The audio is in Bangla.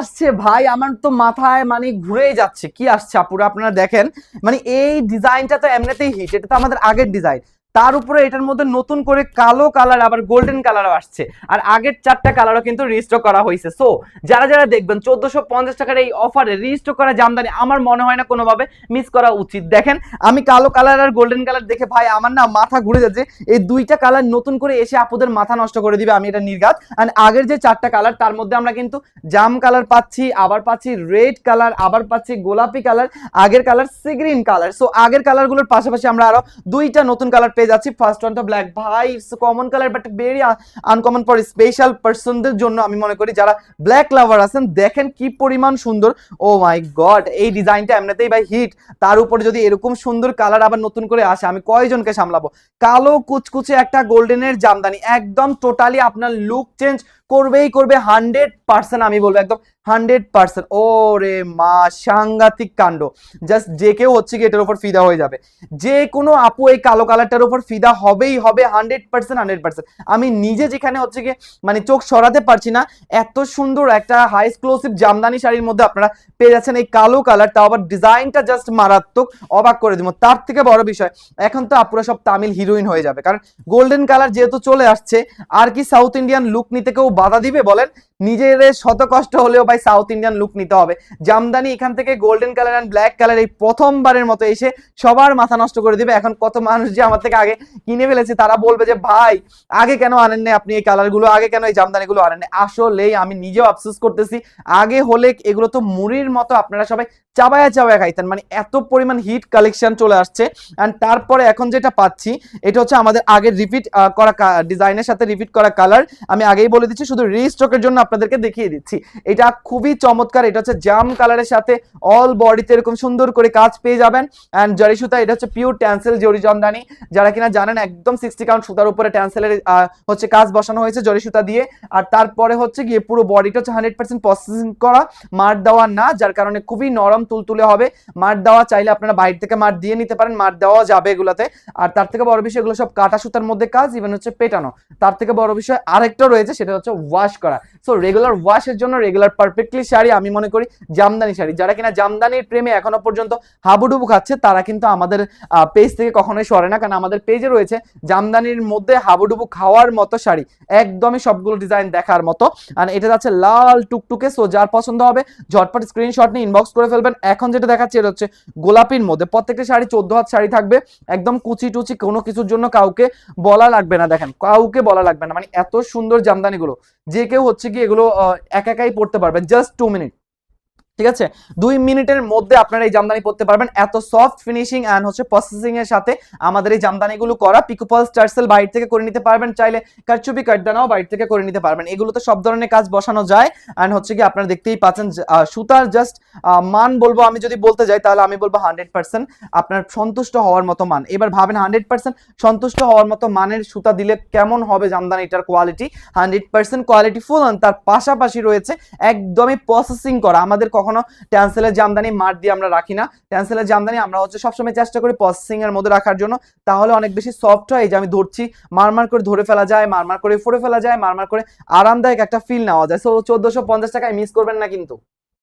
আসছে, ভাই, আমার তো মাথায় মানে ঘুরেই যাচ্ছে। কি আসছে আপুরা, আপনারা দেখেন। মানে এই ডিজাইনটা তো এমনিতেই হিট এটা তো আমাদের আগের ডিজাইন তার উপরে এটার মধ্যে নতুন করে কালো কালার আবার গোল্ডেন কালারও আসছে। আর আগের চারটা কালারও কিন্তু রিস্টক করা হয়েছে। সো যারা যারা দেখবেন, চোদ্দশো পঞ্চাশ টাকার এই অফারে রিস্টক করা জামদানি, আমার মনে হয় না কোনোভাবে মিস করা উচিত। দেখেন, আমি কালো কালার আর গোল্ডেন কালার দেখে ভাই আমার না মাথা ঘুরে যাচ্ছে। এই দুইটা কালার নতুন করে এসে আপুদের মাথা নষ্ট করে দিবে, আমি এটা নির্ঘাত। অ্যান্ড আগের যে চারটা কালার তার মধ্যে আমরা কিন্তু জাম কালার পাচ্ছি, আবার পাচ্ছি রেড কালার আবার পাচ্ছি গোলাপি কালার আগের colour sea green colour so আগের কালারগুলোর পাশাপাশি আমরা আরও দুইটা নতুন কালার পেয়ে যাচ্ছি। ফার্স্ট ওয়ান তো ব্ল্যাক ভাই common colour but very uncommon for special পার্সনদের জন্য আমি মনে করি, যারা ব্ল্যাক লাভার আছেন, দেখেন কি পরিমাণ সুন্দর। ও মাই গড এই ডিজাইনটা এমনিতেই ভাই হিট তার উপরে যদি এরকম সুন্দর কালার আবার নতুন করে আসে, আমি কয়জনকে সামলাবো? কালো কুচকুচে একটা গোল্ডেনের জামদানি, একদম টোটালি আপনার লুক চেঞ্জ করবেই করবে হান্ড্রেড পার্সেন্ট আমি বলব, একদম হান্ড্রেড পার্সেন্ট ও রে মা, সাংঘাতিক কাণ্ড। জাস্ট যে কেউ হচ্ছে কি এটার উপর ফিদা হয়ে যাবে। যে কোনো আপু এই কালো কালারটার উপর ফিদা হবেই, হবে হান্ড্রেড পার্সেন্ট হান্ড্রেড পার্সেন্ট আমি নিজে যেখানে হচ্ছে কি মানে চোখ সরাতে পারছি না, এত সুন্দর একটা হাই এক্সক্লুসিভ জামদানি শাড়ির মধ্যে আপনারা পেয়ে যাচ্ছেন এই কালো কালার তাও আবার ডিজাইনটা জাস্ট মারাত্মক, অবাক করে দিব। তার থেকে বড় বিষয়, এখন তো আপুরা সব তামিল হিরোইন হয়ে যাবে। কারণ গোল্ডেন কালার যেহেতু চলে আসছে, আর কি সাউথ ইন্ডিয়ান লুক নিতে কেউ বাধা দিবে বলেন নিজের শত কষ্ট হলেও ভাই সাউথ ইন্ডিয়ান লুক নিতে হবে। জামদানি এখান থেকে golden colour and black colour এই প্রথমবারের মতো এসে সবার মাথা নষ্ট করে দিবে। এখন কত মানুষ যে আমার থেকে আগে কিনে ফেলেছে, তারা বলবে যে, ভাই, আগে কেন আনেন নাই আপনি এই কালারগুলো আগে কেন এই জামদানিগুলো আনেন আসলেই আমি নিজেও আফসোস করতেছি। আগে হলে এগুলো তো মুড়ির মতো আপনারা সবাই চাবায়া চাবায়া খাইতেন। মানে এত পরিমাণ হিট কালেকশন চলে আসছে। অ্যান্ড তারপরে এখন যেটা পাচ্ছি, এটা হচ্ছে আমাদের আগের রিপিট করা ডিজাইনের সাথে রিপিট করা কালার আমি আগেই বলে দিচ্ছি, শুধু রিস্টকের জন্য আপনাদেরকে দেখিয়ে দিচ্ছি। এটা খুবই চমৎকার, এটা হচ্ছে জাম কালারের সাথে অল বডিতে এরকম সুন্দর করে কাজ পেয়ে যাবেন। অ্যান্ড জারি সুতা এটা হচ্ছে পিওর ট্যান্সেল জরি জামদানি যারা কিনা জানেন, একদম সিক্সটি কাউন্ট সুতার উপরে ট্যান্সেলের হচ্ছে কাজ বসানো হয়েছে জরি সুতা দিয়ে। আর তারপরে হচ্ছে গিয়ে পুরো বডিটা হচ্ছে হান্ড্রেড পার্সেন্ট প্রসেসিং করা, মার দেওয়া না, যার কারণে খুবই নরম তুলতুলে হবে। মার দেওয়া চাইলে আপনারা বাইরে থেকে মার দিয়ে নিতে পারেন, মার দেওয়া যাবে এগুলাতে। আর তার থেকে বড় বিষয় এগুলো সব কাটা সুতার মধ্যে কাজ ইভেন হচ্ছে পেটানো। তার থেকে বড় বিষয় আরেকটা রয়েছে, সেটা হচ্ছে ওয়াশ করা। সো রেগুলার ওয়াশের জন্য রেগুলার পারফেক্টলি শাড়ি আমি মনে করি জামদানি শাড়ি। যারা কিনা জামদানির প্রেমে এখনও পর্যন্ত হাবুডুবু খাচ্ছে, তারা কিন্তু আমাদের পেজ থেকে কখনোই সরে না। কারণ আমাদের পেজে রয়েছে জামদানির মধ্যে হাবুডুবু খাওয়ার মতো শাড়ি। একদমই সবগুলো ডিজাইন দেখার মতো। আর এটা যাচ্ছে লাল টুকটুকে সো যার পছন্দ হবে, ঝটপট স্ক্রিনশট নিয়ে ইনবক্স করে ফেলবেন। এখন যেটা দেখাচ্ছে এটা হচ্ছে গোলাপির মধ্যে। প্রত্যেকটা শাড়ি চোদ্দ হাত শাড়ি থাকবে, একদম কুচি টুচি কোনো কিছুর জন্য কাউকে বলা লাগবে না, দেখেন। কাউকে বলা লাগবে না। মানে এত সুন্দর জামদানিগুলো। যে কেউ হচ্ছে কি এগুলো একা একাই পড়তে পারবেন। জাস্ট টু মিনিট ঠিক আছে? দুই মিনিটের মধ্যে আপনারা এই জামদানি পড়তে পারবেন। এত সফট ফিনিশিং অ্যান্ড হচ্ছে প্রসেসিং এর সাথে আমাদের এই জামদানিগুলো করা পিকোপল স্টারসেল বাইরে থেকে করে নিতে পারবেন। চাইলে কারচুপি কাটদানাও বাইরে থেকে করে নিতে পারবেন। এগুলো তো সব ধরনের কাজ বসানো যায়। অ্যান্ড হচ্ছে কি আপনারা দেখতেই পাচ্ছেন সুতার জাস্ট মান বলব আমি যদি বলতে যাই, তাহলে আমি বলব হান্ড্রেড পার্সেন্ট আপনার সন্তুষ্ট হওয়ার মতো মান। এবার ভাবেন হান্ড্রেড পার্সেন্ট সন্তুষ্ট হওয়ার মতো মানের সুতা দিলে কেমন হবে জামদানিটার quality hundred percent quality full তার পাশাপাশি রয়েছে একদমই প্রসেসিং করা। আমাদের কখনো ট্যান্সেলের জামদানি মার দিয়ে আমরা রাখি না। ট্যান্সেলের জামদানি আমরা হচ্ছে সবসময় চেষ্টা করি প্রসেসিং এর মধ্যে রাখার জন্য। তাহলে অনেক বেশি সফট হয়, এই যে আমি ধরছি, মারমার করে ধরে ফেলা যায়, মারমার করে ফোড়ে ফেলা যায়, মারমার করে আরামদায়ক একটা ফিল নেওয়া যায়। সো চোদ্দশো পঞ্চাশ টাকায় মিস করবেন না কিন্তু।